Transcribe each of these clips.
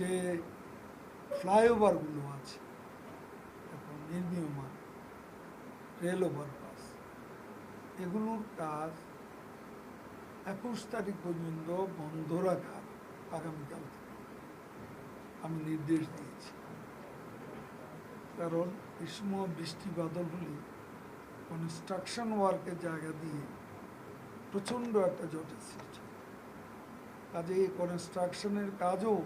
যে ফ্লাইওভারগুলো আছে, এখন নির্মীয়মান, রেল ওভারপাস, এগুলোর কাজ একুশ তারিখ পর্যন্ত বন্ধ রাখার আগামীকাল আমি নির্দেশ দিয়েছি। কারণ এই সময় বৃষ্টি বাদল হলে কনস্ট্রাকশন ওয়ার্কের জায়গা দিয়ে প্রচণ্ড একটা জটের সৃষ্টি। কাজে এই কনস্ট্রাকশনের কাজও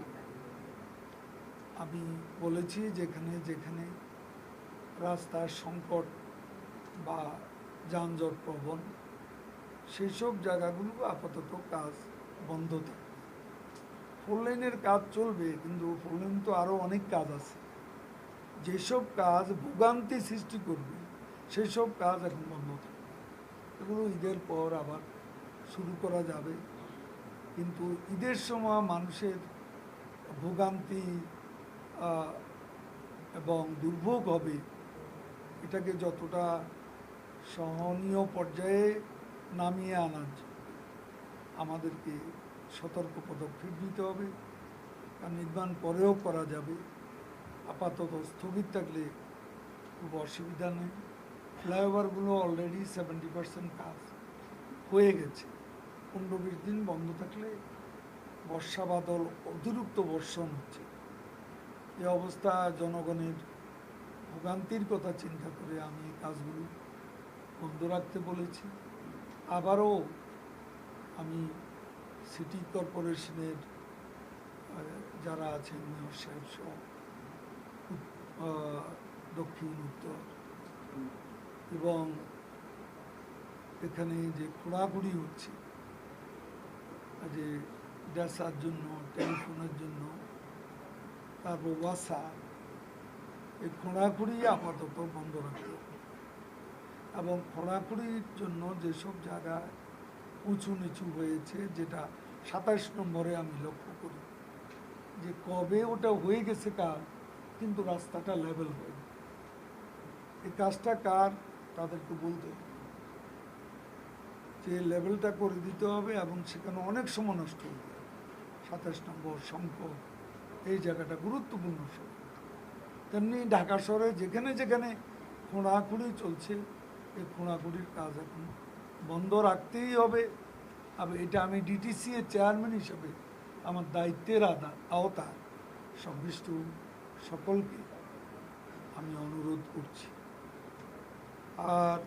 আমি বলেছি যেখানে যেখানে রাস্তার সংকট বা যানজট প্রবণ সেই সব জায়গাগুলো আপাতত কাজ বন্ধ থাকবে। ফোর লাইনের কাজ চলবে, কিন্তু ফোর লাইন তো আরও অনেক কাজ আছে। যেসব কাজ ভোগান্তি সৃষ্টি করবে সেই সব কাজ এখন বন্ধ থাকবে। এগুলো ঈদের পর আবার শুরু করা যাবে। কিন্তু ঈদের সময় মানুষের ভোগান্তি এবং দুর্ভোগ হবে, এটাকে যতটা সহনীয় পর্যায়ে নামিয়ে জন্য আমাদেরকে সতর্ক পদক্ষেপ নিতে হবে। আর নির্মাণ পরেও করা যাবে। আপাতত স্থগিত থাকলে খুব অসুবিধা নেই। ফ্লাইওভারগুলো অলরেডি সেভেন্টি পার্সেন্ট কাজ হয়ে গেছে। পনেরো বিশ দিন বন্ধ থাকলে বর্ষা বাদল অতিরিক্ত বর্ষণ হচ্ছে। এই অবস্থা জনগণের ভোগান্তির কথা চিন্তা করে আমি এই কাজগুলো বন্ধ রাখতে বলেছি। আবারও আমি সিটি কর্পোরেশনের যারা আছেন মেয়র সাহেব সহ দক্ষিণ উত্তর এবং এখানে যে খোঁড়াখুড়ি হচ্ছে, যে ড্যাসার জন্য, টেলিফোনের জন্য তারপর ওয়াসা এই খোঁড়াখুড়ি আপাতত বন্ধ রাখতে এবং খোঁড়াখুড়ির জন্য যেসব জায়গায় উঁচু নিচু হয়েছে, যেটা সাতাশ নম্বরে আমি লক্ষ্য করি, যে কবে ওটা হয়ে গেছে কার, কিন্তু রাস্তাটা লেভেল হয়নি। এই কাজটা কার, তাদেরকে বলতে হবে। যে লেভেলটা করে দিতে হবে এবং সেখানে অনেক সময় নষ্ট হয়ে যায়। সাতাশ নম্বর শঙ্খ এই জায়গাটা গুরুত্বপূর্ণ সময় তেমনি ঢাকা শহরে যেখানে যেখানে খোঁড়াখুঁড়ি চলছে, এই খোঁড়াখুঁড়ির কাজ এখন বন্ধ রাখতেই হবে। আর এটা আমি ডিটিসি এর চেয়ারম্যান হিসেবে আমার দায়িত্বের আদা আওতা সংশ্লিষ্ট সকলকে আমি অনুরোধ করছি। আর